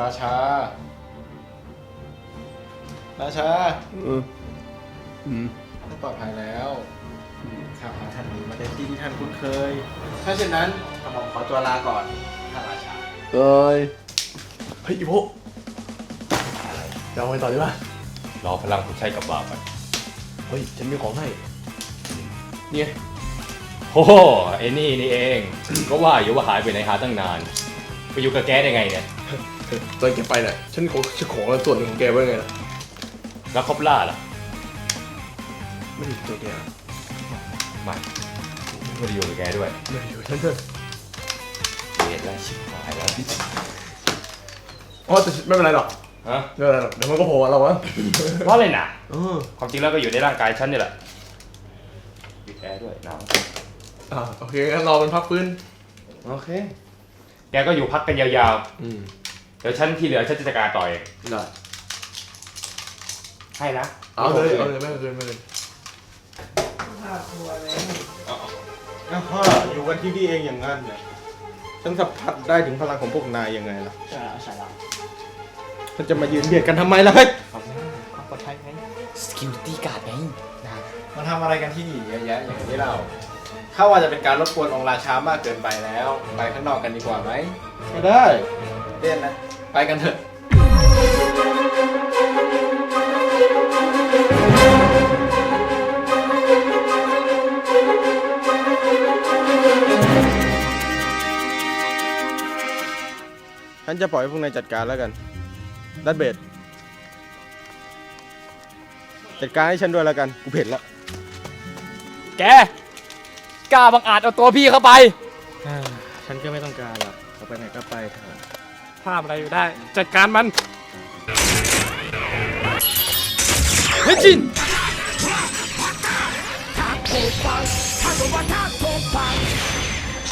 ราชา ราชาอืมอืมท่านปลอดภัยแล้วข้าพาท่านหนีมาในที่ที่ท่านคุ้นเคย ถ้าเช่นนั้นกระหม่อมขอตัวลาก่อนท่านราชา เอ้ยเฮ้ยอีโพจะเอาไงต่อดีวะรอพลังผู้ใช้กับบาปก่อนเฮ้ยฉันมีของให้เนี่ยโอ้โหไอ้นี่นี่เอง ก็ว่าอยู่ว่าหายไปไหนหาตั้งนาน ไปอยู่กับแกได้ไงเนี่ย ตอนแกไปเนี่ยฉันขอฉันขอส่วนหนึ่งของแกไว้ไงล่ะแล้วครบล่าล่ะไม่ได้อยู่ตัวแกไมาไม่ได้อยู่กับแกด้วยไม่ได้อยู่ฉันด้วยเห็นแล้วชิบหายแล้วอ๋อแต่ไม่เป็นไรหรอกฮะไม่เป็นไรหรอกเดี๋ยวมันก็โผล่มาเราวะว่าะอะไรน่ะเออความจริงแล้วก็อยู่ในร่างกายฉันนี่แหละปิดแอร์ด้วยหนาวอ่าโอเคงั้นรอมันพักฟื้นโอเค แกก็อยู่พักกันยาวอืม ดี๋ยวฉันที่เหลือฉันจะจัดการต่อเองได้ให้นะเอาเลยเอาเลยไม่เกินไม่เกินอ้าวพ่ออยู่กันที่นี่เองอย่างนั้นเนี่ยฉันสัมผัสได้ถึงพลังของพวกนายยังไงล่ะใช่แล้วใช่แล้วฉันจะมายืนเบียดกันทำไมล่ะเฮ้ยความปลอดภัยไงสกิลตี้การ์ดไงนะมาทำอะไรกันที่นี่เยอะแยะอย่างนี้เราข้าว่าจะเป็นการรบกวนองค์ราชามากเกินไปแล้ว ไปข้างนอกกันดีกว่าไหมก็ได้เล่นนะ ไปกันเถอะ ฉันจะปล่อยให้พวกนายจัดการแล้วกัน ดัดเบดจัดการให้ฉันด้วยแล้วกัน กูเผ็ดแล้ว แกกล้าบังอาจเอาตัวพี่เข้าไป ฉันก็ไม่ต้องการหรอกเอาไปไหนก็ไปเถอะ ห้ามอะไรอยู่ได้ จัดการมันเฮ้ยจิน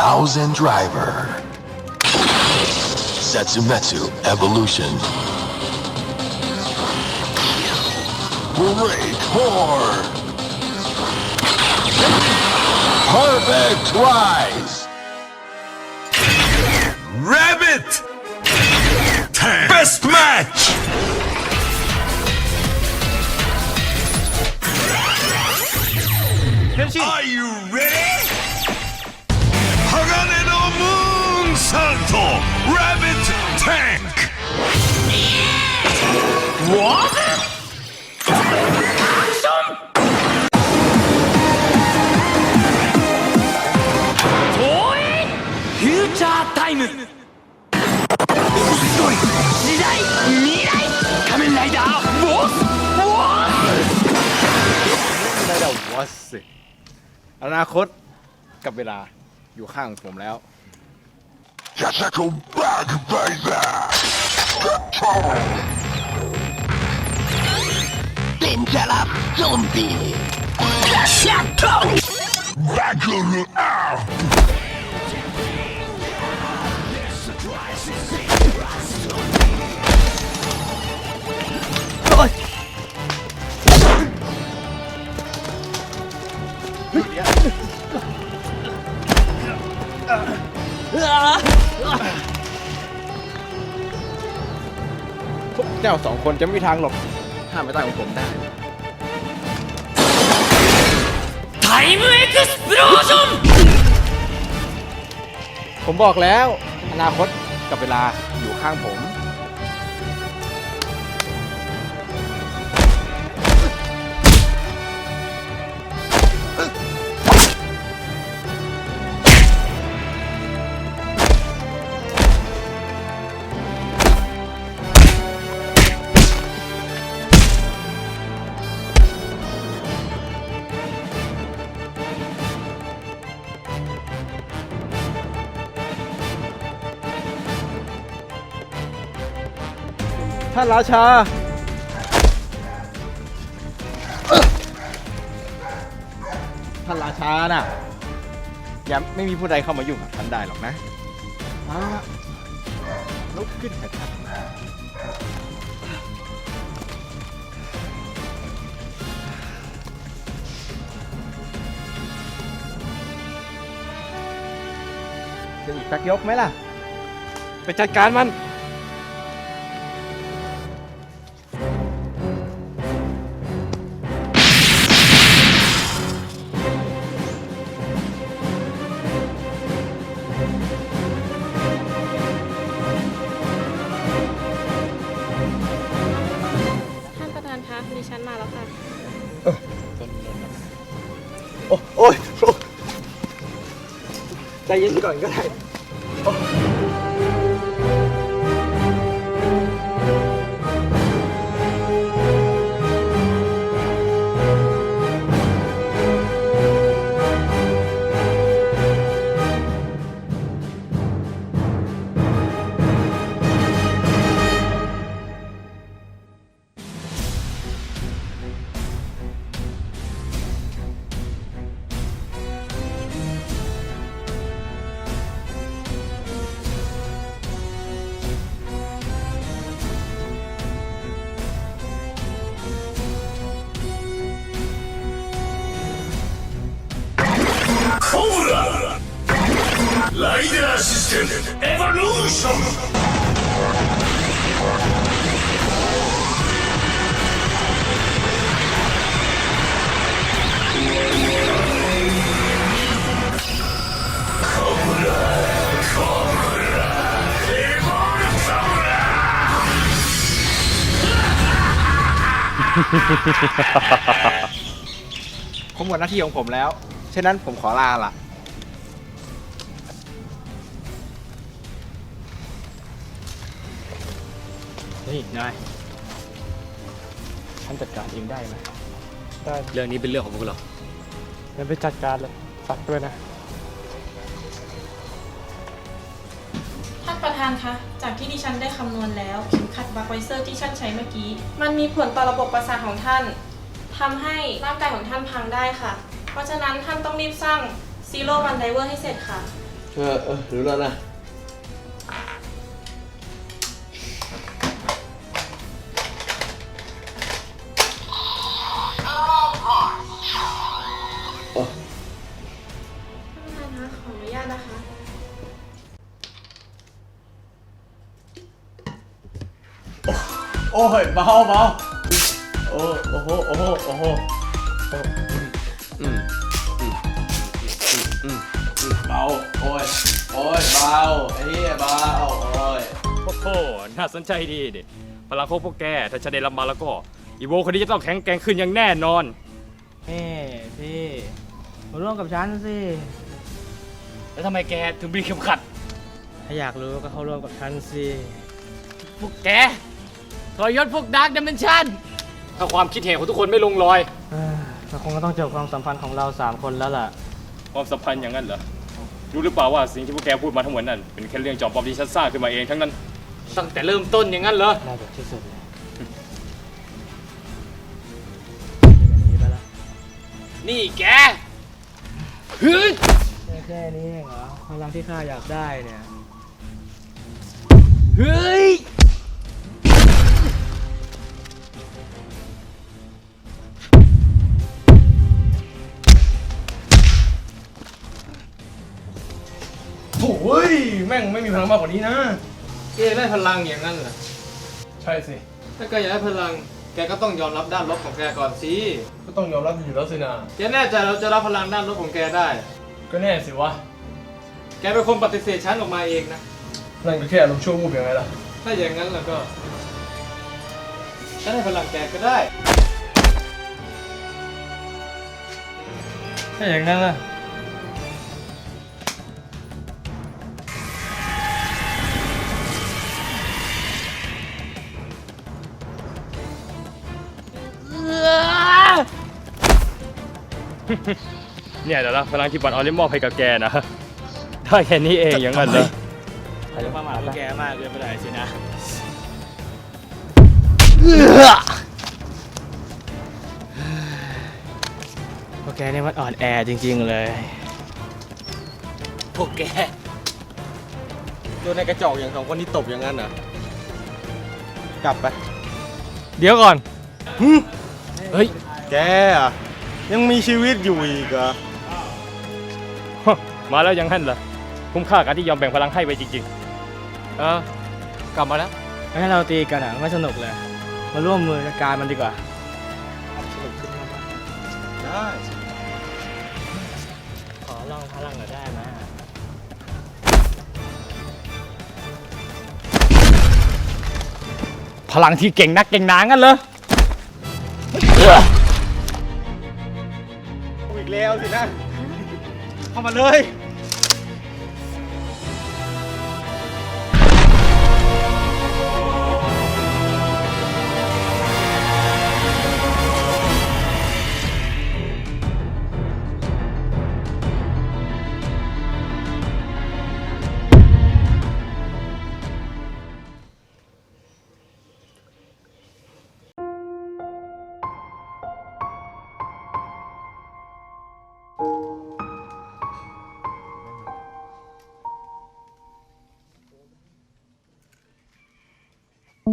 Thousand Driver. Setsumetsu Evolution. Great Horde. Perfect Twice. Rabbit. time. Best match! Are you ready? 하간의 Rabbit Tank. What? Toy? Future Time. วอสสิอนาคตกับเวลาอยู่ข้างผมแล้ว Yasako Bag Baby! Dangerous Zombie! Yasako! Baguru out! พวกเจ้าสองคนจะไม่มีทางหลบห้ามไม่ได้ของผมได้ タイムエクスプロージョン ผมบอกแล้ว อนาคตกับเวลาอยู่ข้างผม ท่านราชา ท่านราชาน่ะ อย่าไม่มีผู้ใดเข้ามายุ่งกับท่านได้หรอกนะอ่าลุกขึ้นเถิดท่านจะอีกสักยกไหมล่ะ ไปจัดการมัน ใจเย็ Instant Evolution! ผมหมดหน้าที่ของผมแล้ว ฉะนั้นผมขอลาละ นี่นายฉันจัดการเองได้ไหมได้เรื่องนี้เป็นเรื่องของพวกเรา งั้นไปจัดการเลยฝากด้วยนะ ท่านประธานคะ จากที่ดิฉันได้คำนวณแล้วเข็มขัดบัคไวเซอร์ที่ท่านใช้เมื่อกี้ มันมีผลต่อระบบประสาทของท่านทำให้ร่างกายของท่านพังได้ค่ะ เพราะฉะนั้นท่านต้องรีบสร้างซีโร่วันไดเวอร์ให้เสร็จค่ะ เออเออรู้แล้วนะ อ้ยเบาเบาโอ้โอ้โหโอ้โหโอ้โหอืมอืมอืมอืมอืมเบาโอ้ยโอ้ยเบาไอ้นี่เบาโอ้ยโอ้โหน่าสนใจดีดิพลังของพวกแกถ้าฉันได้รับมาแล้วก็อีโวคนนี้จะต้องแข็งแกร่งขึ้นอย่างแน่นอน เฮ้พี่มาร่วมกับฉันสิ แล้วทำไมแกถึงมีเข็มขัด ถ้าอยากรู้ก็เข้าร่วมกับฉันสิ พวกแก ทรยศพวกดาร์กดิเมนชันถ้าความคิดเห็นของทุกคนไม่ลงรอย เอ้ยเราคงก็ต้องจบความสัมพันธ์ของเราสามคนแล้วล่ะ ความสัมพันธ์อย่างนั้นเหรอ รู้หรือเปล่าว่าสิ่งที่พวกแกพูดมาทั้งหมดนั่นเป็นแค่เรื่องจอมปลอมที่ฉันสร้างขึ้นมาเองทั้งนั้น ตั้งแต่เริ่มต้นอย่างนั้นเหรอน่าเบื่อที่สุดเลยแบบนี้ไปละนี่แกเฮ้ยแค่นี้เองเหรอพลังที่ข้าอยากได้เนี่ย เฮ้ย โอ้ย แม่งไม่มีพลังมากกว่านี้นะแกได้พลังอย่างนั้นเหรอ ใช่สิ ถ้าแกอยากได้พลัง แกก็ต้องยอมรับด้านลบของแกก่อนสิ ก็ต้องยอมรับอยู่แล้วสินะ แกแน่ใจเราจะรับพลังด้านลบของแกได้ ก็แน่สิวะ แกเป็นคนปฏิเสธฉันออกมาเองนะ นั่นก็แค่อารมณ์ชั่ววูบยังไงล่ะ ถ้าอย่างนั้นแล้วก็ ฉันให้พลังแกก็ได้ ถ้าอย่างนั้นล่ะ เนี่ยเดี๋ยวนะพลังที่บัตรออริมอบให้กับแกนะได้แค่นี้เองอย่างนั้นเหรอใครจะประมาทพวกแกมากเกินไปหน่อยสินะพวกแกนี่มันอ่อนแอจริง ๆ เลย พวกแกโดนในกระจอกอย่างสองคนนี้ตบอย่างนั้นเหรอกลับไป เดี๋ยวก่อน เฮ้ย แกอะยังมีชีวิตอยู่อีกเหรอ มาแล้วยังหั่นเหรอคุ้มค่าการที่ยอมแบ่งพลังให้ไปจริงๆ เออกลับมาแล้วให้เราตีกันอะไม่สนุกเลย มาร่วมมือจัดการมันดีกว่าได้ขอลองพลังหน่อยได้ไหมพลังที่เก่งนักเก่งหนางั้นเหรออีกแล้วสินะ เข้ามาเลย บ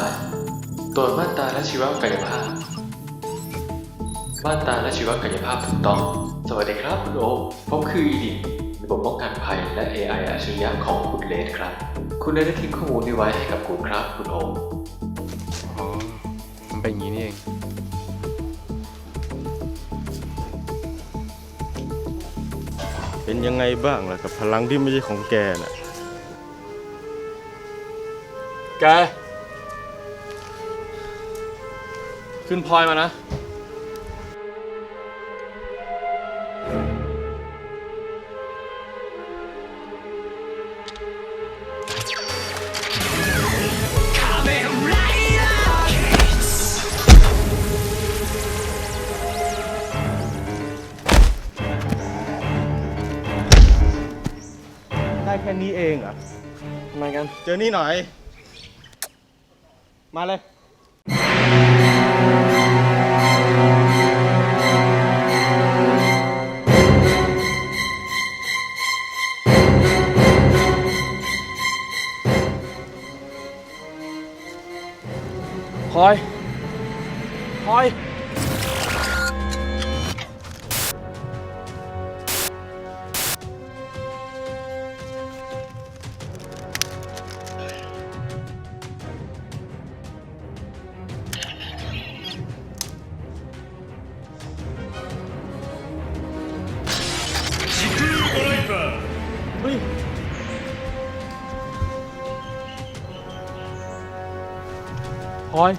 ายตรวจมานตาและชีวกายภาพ มานตาและชีวกายภาพถูกต้อง สวัสดีครับคุณโอมผมคืออีดิระบบป้องกันภัยและ AI อัจฉริยะของคุณเลดครับ คุณได้ทิ้งข้อมูลนี้ไว้ให้กับคุณครับคุณโอมอ๋อมันเป็นอย่างนี้นี่เอง เป็นยังไงบ้างล่ะกับพลังที่ไม่ใช่ของแกน่ะ แก ขึ้นพลอยมานะ นี้เองเหรอะทำไมกัน เจอนี่หน่อย มาเลยพลอยพลอย ฮ้ยพลอย